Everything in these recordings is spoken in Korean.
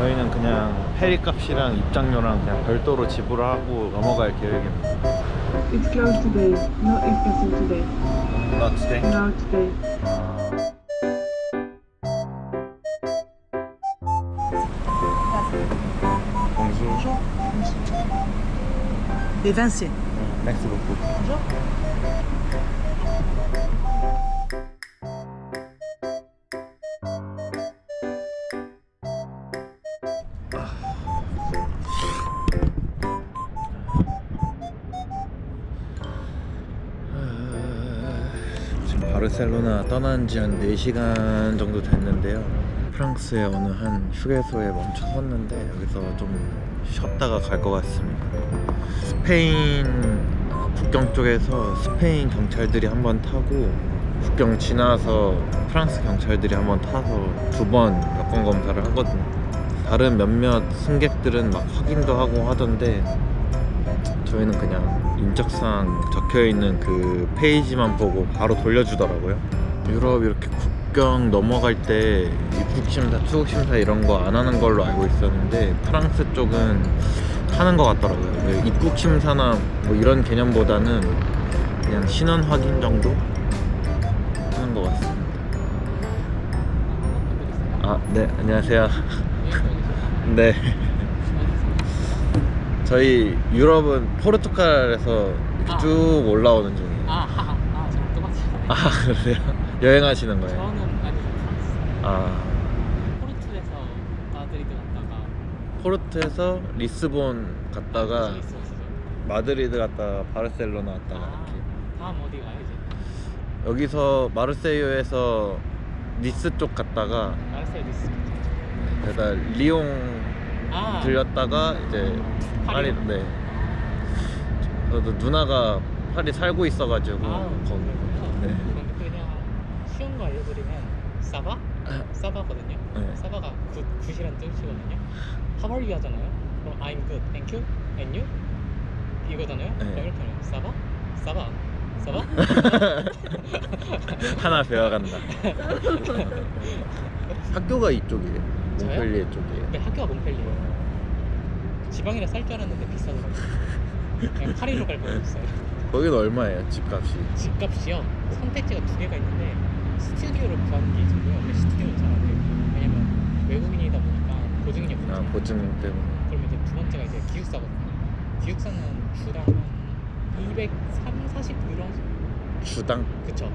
저희는 그냥 페리 값이랑 입장료랑 그냥 별도로 지불하고 넘어갈 계획입니다. It's closed today. No in-person today. Not today. No today. Bonjour. Évincé. Merci beaucoup. 지 바르셀로나 떠난 지 한 4시간 정도 됐는데요. 프랑스의 어느 한 휴게소에 멈춰 섰는데 여기서 좀 쉬었다가 갈 것 같습니다. 스페인 국경 쪽에서 스페인 경찰들이 한 번 타고 국경 지나서 프랑스 경찰들이 한 번 타서 두 번 여권 검사를 하거든요. 다른 몇몇 승객들은 막 확인도 하고 하던데 저희는 그냥 인적사항 적혀 있는 그 페이지만 보고 바로 돌려주더라고요. 유럽 이렇게 국경 넘어갈 때 입국 심사,出국 심사 이런 거 안 하는 걸로 알고 있었는데 프랑스 쪽은 하는 것 같더라고요. 그 입국 심사나 뭐 이런 개념보다는 그냥 신원 확인 정도 하는 것 같습니다. 아, 네, 안녕하세요. 네. 저희 유럽은 포르투갈에서 이렇게 아. 쭉 올라오는 중이에요. 아, 아, 아, 저랑 똑같이. 아, 그래요? 여행하시는 거예요? 저는 아니 프랑스. 아, 포르투에서 마드리드 갔다가 포르투에서 리스본 갔다가 있어 있어. 마드리드 갔다가 바르셀로나 갔다가 아, 이렇게 다음 어디 가요 이제? 여기서 마르세유에서 니스 쪽 갔다가 마르세유 니스. 그다 리옹 아, 들렸다가 이제 파리? 네. 저도 누나가 파리 살고 있어가지고 아, 거기 네. 근데 그냥 쉬운 거 알려드리면 사바? 사바거든요. 네. 사바가 굿, 굿이란 뜻이거든요. How are you 하잖아요. 그럼 I'm good, thank you, and you 이거잖아요. 네. 그럼 이렇게 하면 사바, 사바, 사바. 하나 배워간다. 학교가 이쪽이에요? 저요? 몽펠리에 쪽이에요. 근데 학교가 몽펠리에요. 지방이라 쌀 줄 알았는데 비싸더라고요. 그냥 파리로 갈 뻔했어요. 거기는 얼마예요? 집값이? 집값이요. 선택지가 두 개가 있는데 스튜디오를 구하는 게 있고요. 근데 스튜디오는 잘 안 돼요. 왜냐면 외국인이다 보니까 보증인이 없잖아요. 아 보증 때문에. 그럼 이제 두 번째가 이제 기숙사거든요. 기숙사는 주당 한 203, 40 유로. 주당 그쵸?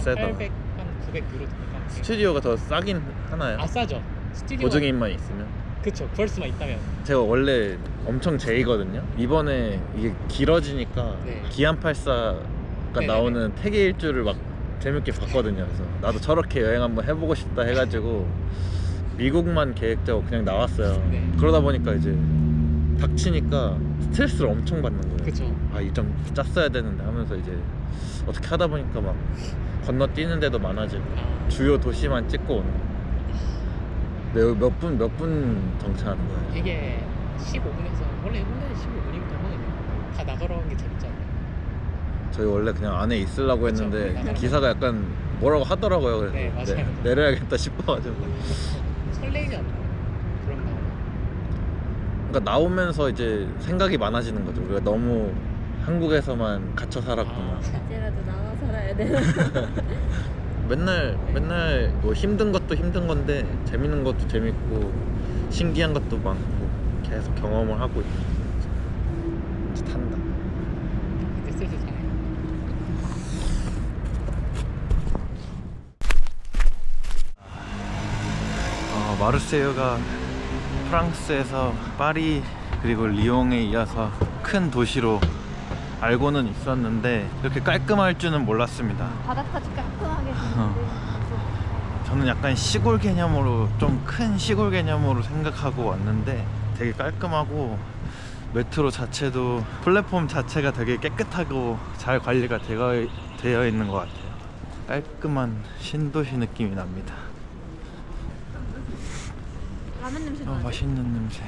세다. 800, 한 900 유로 되니까. 스튜디오가 더 싸긴 하나요? 아 싸죠. 스튜디오. 보증인만 있으면. 그쵸. 구할 수만 있다면. 제가 원래 엄청 제이거든요. 이번에 이게 길어지니까 네. 기안 84가 네네네. 나오는 태계 일주를 막 재밌게 봤거든요. 그래서 나도 저렇게 여행 한번 해보고 싶다 해가지고 미국만 계획 짜고 그냥 나왔어요. 네. 그러다 보니까 이제 닥치니까 스트레스를 엄청 받는 거예요. 그쵸. 아 일정 짰어야 되는데 하면서 이제 어떻게 하다 보니까 막 건너뛰는 데도 많아지고 아, 주요 도시만 찍고 오는 거예요. 근데 여기 몇분 몇 분 정차하는 거예요? 이게 15분에서 원래 원래 15분이기도 하거든요. 다 나가러 가는 게 재밌잖아요. 저희 원래 그냥 안에 있으려고 그쵸, 했는데 나가는 기사가 약간 뭐라고 하더라고요. 그래서 네, 맞아요. 내려야겠다 싶어가지고. 설레이지 않나요? 그런 거. 그러니까 나오면서 이제 생각이 많아지는 거죠. 우리가 너무 한국에서만 갇혀 살았구나. 아. 이제라도 나와 살아야 되나? 맨날 맨날 뭐 힘든 것도 힘든 건데 재밌는 것도 재밌고 신기한 것도 많고 계속 경험을 하고 있는 거죠. 이제 탄다. 어, 마르세유가 프랑스에서 파리 그리고 리옹에 이어서 큰 도시로 알고는 있었는데 이렇게 깔끔할 줄은 몰랐습니다. 바닥까지 깔끔하게 어. 저는 약간 시골 개념으로 좀 큰 시골 개념으로 생각하고 왔는데 되게 깔끔하고 메트로 자체도 플랫폼 자체가 되게 깨끗하고 잘 관리가 되어, 되어 있는 것 같아요. 깔끔한 신도시 느낌이 납니다. 라면 냄새 아, 나지? 맛있는 냄새.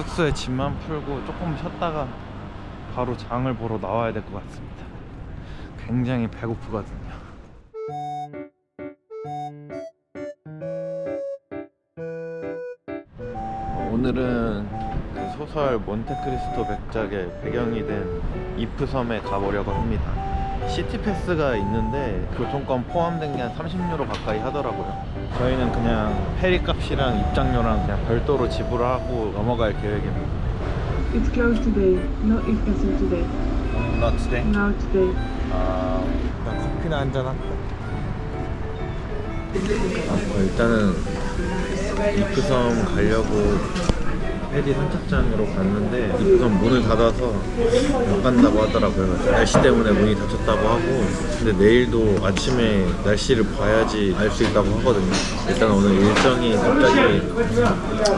아, 숙소에 짐만 풀고 조금 쉬었다가 바로 장을 보러 나와야 될 것 같습니다. 굉장히 배고프거든요. 오늘은 그 소설 몬테크리스토 백작의 배경이 된 이프섬에 가보려고 합니다. 시티패스가 있는데 교통권 포함된 게 한 30유로 가까이 하더라고요. 저희는 그냥 페리 값이랑 입장료랑 그냥 별도로 지불하고 넘어갈 계획입니다. It's closed today. No in-person today. Not today. Now today. 아, 일단 커피나 한잔 할까? 아, 일단은 이프섬 가려고 페리 선착장으로 갔는데 이프섬 문을 닫아서 못 간다고 하더라고요. 날씨 때문에 문이 닫혔다고 하고 근데 내일도 아침에 날씨를 봐야지 알 수 있다고 하거든요. 일단 오늘 일정이 갑자기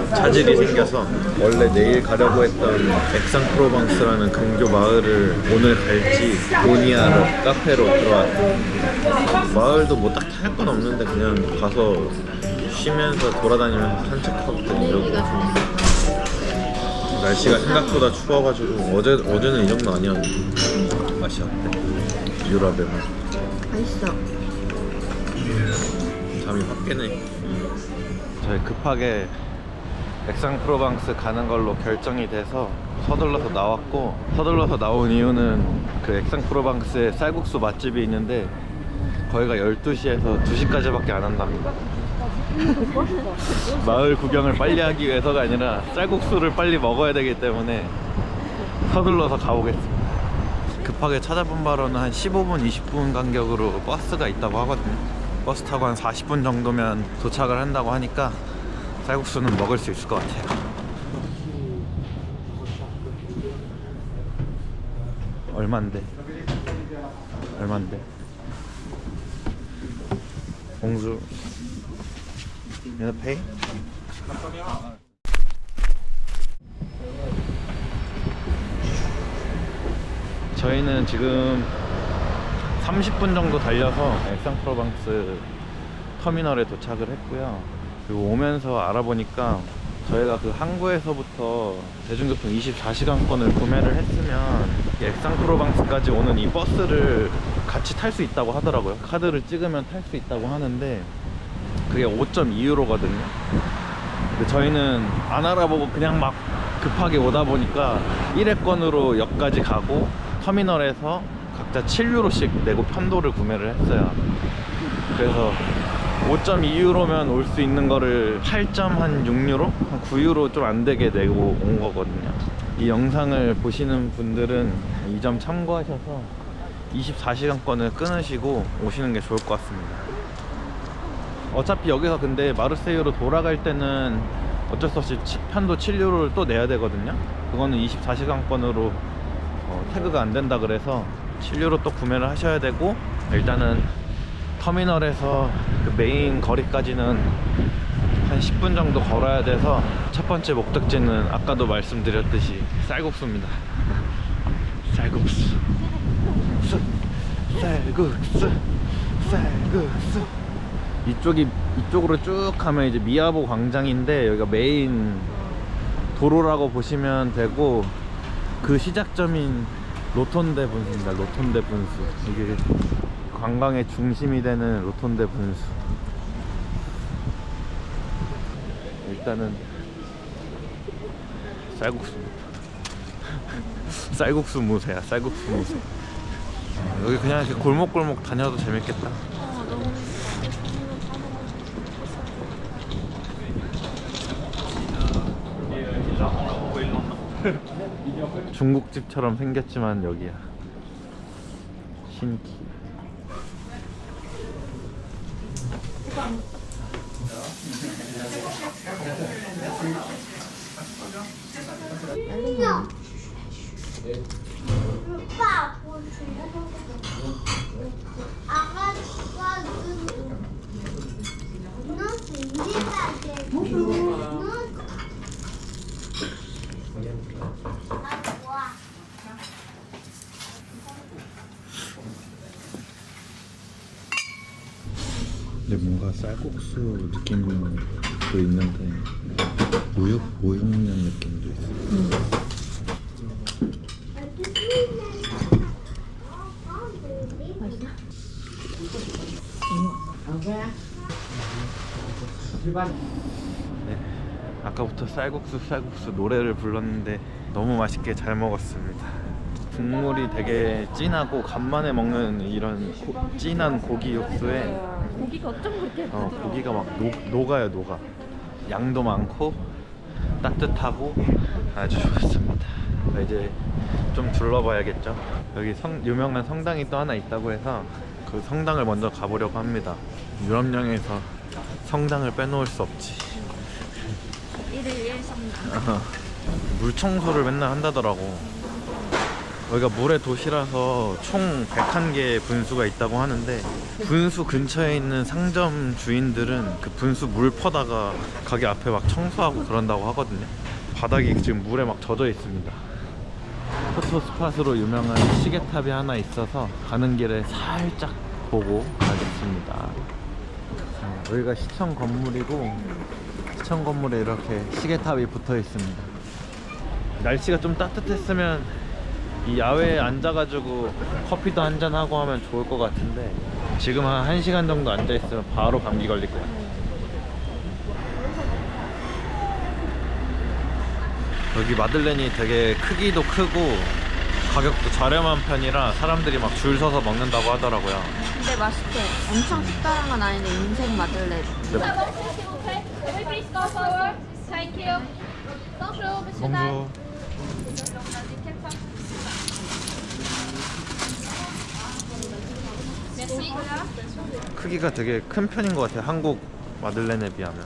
자질이 생겨서 원래 내일 가려고 했던 엑상프로방스라는 근교 마을을 오늘 갈지 보니아로 카페로 들어왔어요. 마을도 뭐 딱히 할건 없는데 그냥 가서 쉬면서 돌아다니면서 산책하고 이러고 날씨가 생각보다 추워가지고 어제 어제는 이 정도 아니었는데 맛이 어때? 유럽에는 맛있어. 잠이 확 깨네. 저희 급하게 엑상프로방스 가는 걸로 결정이 돼서 서둘러서 나왔고 서둘러서 나온 이유는 그 엑상프로방스에 쌀국수 맛집이 있는데 거기가 12시에서 2시까지밖에 안 한답니다. 마을 구경을 빨리 하기 위해서가 아니라 쌀국수를 빨리 먹어야 되기 때문에 서둘러서 가보겠습니다. 급하게 찾아본 바로는 한 15분, 20분 간격으로 버스가 있다고 하거든요. 버스 타고 한 40분 정도면 도착을 한다고 하니까 쌀국수는 먹을 수 있을 것 같아요. 얼만데? 얼만데? 공주. You pay? 저희는 지금 30분 정도 달려서 엑상프로방스 터미널에 도착을 했고요. 그리고 오면서 알아보니까 저희가 그 항구에서부터 대중교통 24시간권을 구매를 했으면 이 엑상프로방스까지 오는 이 버스를 같이 탈 수 있다고 하더라고요. 카드를 찍으면 탈 수 있다고 하는데 그게 5.2유로거든요. 근데 저희는 안 알아보고 그냥 막 급하게 오다 보니까 1회권으로 역까지 가고 터미널에서 각자 7유로씩 내고 편도를 구매를 했어요. 그래서 5.2유로면 올 수 있는 거를 8.6유로? 한 9유로 좀 안 되게 내고 온 거거든요. 이 영상을 보시는 분들은 이 점 참고하셔서 24시간권을 끊으시고 오시는 게 좋을 것 같습니다. 어차피 여기서 근데 마르세유로 돌아갈 때는 어쩔 수 없이 치- 편도 7유로를 또 내야 되거든요. 그거는 24시간권으로 어, 태그가 안 된다 그래서 7유로 또 구매를 하셔야 되고 일단은 터미널에서 그 메인 거리까지는 한 10분 정도 걸어야 돼서 첫 번째 목적지는 아까도 말씀드렸듯이 쌀국수입니다. 쌀국수. 쌀- 쌀국수. 쌀국수. 이쪽이 이쪽으로 쭉 가면 이제 미야보 광장인데 여기가 메인 도로라고 보시면 되고 그 시작점인 로톤데 분수입니다. 로톤데 분수. 이게 관광의 중심이 되는 로톤데 분수. 일단은 쌀국수입니다. 쌀국수 무새야. 쌀국수 무새. 어, 여기 그냥 이렇게 골목골목 다녀도 재밌겠다. 중국집처럼 생겼지만 여기야. 신기. 오빠 아가씨가 너 생기다 너 좋아 근데 뭔가 쌀국수 느낌도 있는데 우육 우육 먹는 느낌도 있어. 네. 아까부터 쌀국수 쌀국수 노래를 불렀는데 너무 맛있게 잘 먹었습니다. 국물이 되게 진하고 간만에 먹는 이런 고- 진한 고기 육수에 고기가 어쩜 그렇게 어, 부드러워? 고기가 막 녹, 녹아요 녹아. 양도 많고 따뜻하고 아주 좋습니다. 이제 좀 둘러봐야겠죠? 여기 성, 유명한 성당이 또 하나 있다고 해서 그 성당을 먼저 가보려고 합니다. 유럽 여행에서 성당을 빼놓을 수 없지. 1일 1성당. 물 청소를 맨날 한다더라고 여기가 물의 도시라서 총 101개의 분수가 있다고 하는데 분수 근처에 있는 상점 주인들은 그 분수 물 퍼다가 가게 앞에 막 청소하고 그런다고 하거든요. 바닥이 지금 물에 막 젖어 있습니다. 포토 스팟으로 유명한 시계탑이 하나 있어서 가는 길에 살짝 보고 가겠습니다. 어, 여기가 시청 건물이고 시청 건물에 이렇게 시계탑이 붙어 있습니다. 날씨가 좀 따뜻했으면 이 야외에 앉아가지고 커피도 한잔 하고 하면 좋을 것 같은데 지금 한 1시간 정도 앉아있으면 바로 감기 걸릴 거야 여기 마들렌이 되게 크기도 크고 가격도 저렴한 편이라 사람들이 막 줄 서서 먹는다고 하더라고요 근데 맛있대 엄청 특별한 건 아닌데 인생 마들렌 Can we please go forward? Thank you. Bonjour, monsieur. 봉주 Merci. 크기가 되게 큰 편인 것 같아요 한국 마들렌에 비하면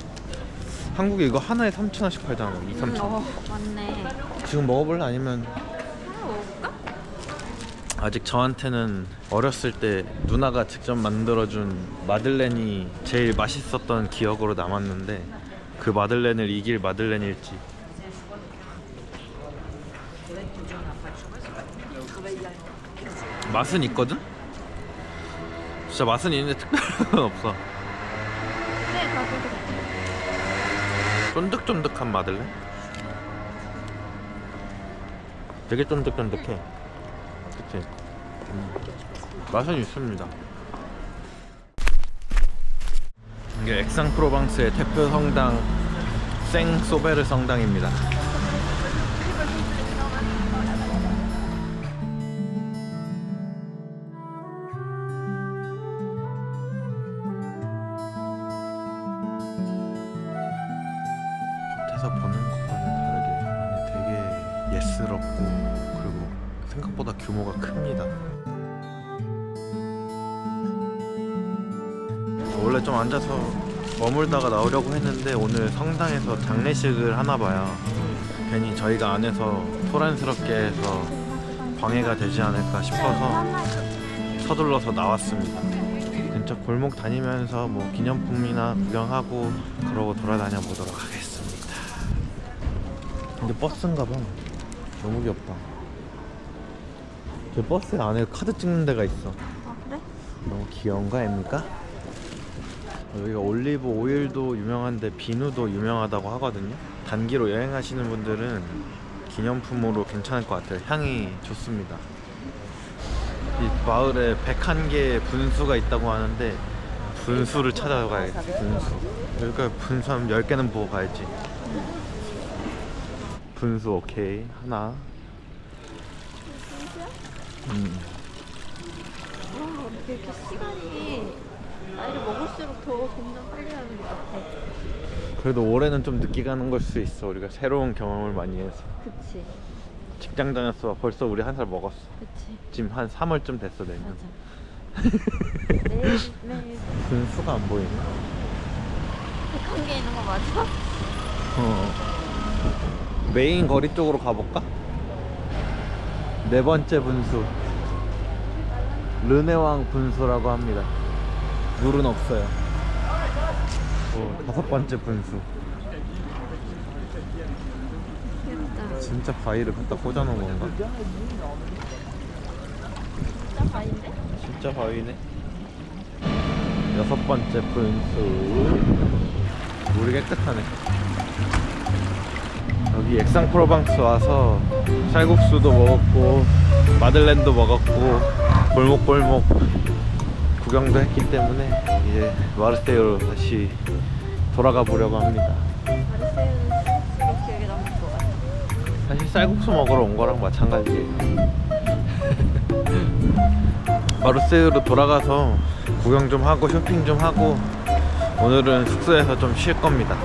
한국에 이거 하나에 3,000원씩 팔잖아 2, 3,000원 어 맞네 지금 먹어볼래? 아니면? 아직 저한테는 어렸을 때 누나가 직접 만들어준 마들렌이 제일 맛있었던 기억으로 남았는데 그 마들렌을 이길 마들렌일지 맛은 있거든? 진짜 맛은 있는데 특별한 건 없어 네 가격이 쫀득쫀득한 마들렌? 되게 쫀득쫀득해 그치? 음. 맛은 있습니다 이게 엑상프로방스의 대표 성당 생 소베르 성당입니다 겉에서 보는 것과는 다르게 되게 예스럽고 그리고 생각보다 규모가 큽니다. 원래 좀 앉아서 머물다가 나오려고 했는데 오늘 성당에서 장례식을 하나 봐요. 괜히 저희가 안에서 소란스럽게 해서 방해가 되지 않을까 싶어서 서둘러서 나왔습니다. 근처 골목 다니면서 뭐 기념품이나 구경하고 그러고 돌아다녀 보도록 하겠습니다. 근데 버스인가 봐. 너무 귀엽다. 저 버스 안에 카드 찍는 데가 있어. 아 그래? 너무 귀여운 거 아닙니까? 여기가 올리브 오일도 유명한데 비누도 유명하다고 하거든요. 단기로 여행하시는 분들은 기념품으로 괜찮을 것 같아요. 향이 좋습니다. 이 마을에 101개의 분수가 있다고 하는데 분수를 찾아가야지 분수 여기가 분수 한 10개는 보고 가야지 분수 오케이. 하나. 음. 와 이렇게 시간이 나이를 먹을수록 더 점점 빨리 가는 것 같아. 그래도 올해는 좀 늦게 가는 걸 수 있어. 우리가 새로운 경험을 많이 해서. 그치. 직장 다녔어. 벌써 우리 한 살 먹었어. 그치. 지금 한 3월쯤 됐어 내년. 맞아. 매일 매일. 분수가 안 보이네. 백한 개 있는 거 맞아? 어. 메인 거리 쪽으로 가볼까? 네 번째 분수. 르네왕 분수라고 합니다. 물은 없어요. 오, 다섯 번째 분수. 진짜 바위를 갖다 꽂아놓은 건가? 진짜 바인데? 진짜 바위네. 여섯 번째 분수. 물이 깨끗하네 여기 엑상프로방스 와서 쌀국수도 먹었고 마들렌도 먹었고 골목골목 구경도 했기 때문에 이제 마르세유로 다시 돌아가 보려고 합니다 마르세유는 사실 쌀국수 먹으러 온 거랑 마찬가지예요. 마르세유로 돌아가서 구경 좀 하고 쇼핑 좀 하고 오늘은 숙소에서 좀 쉴 겁니다.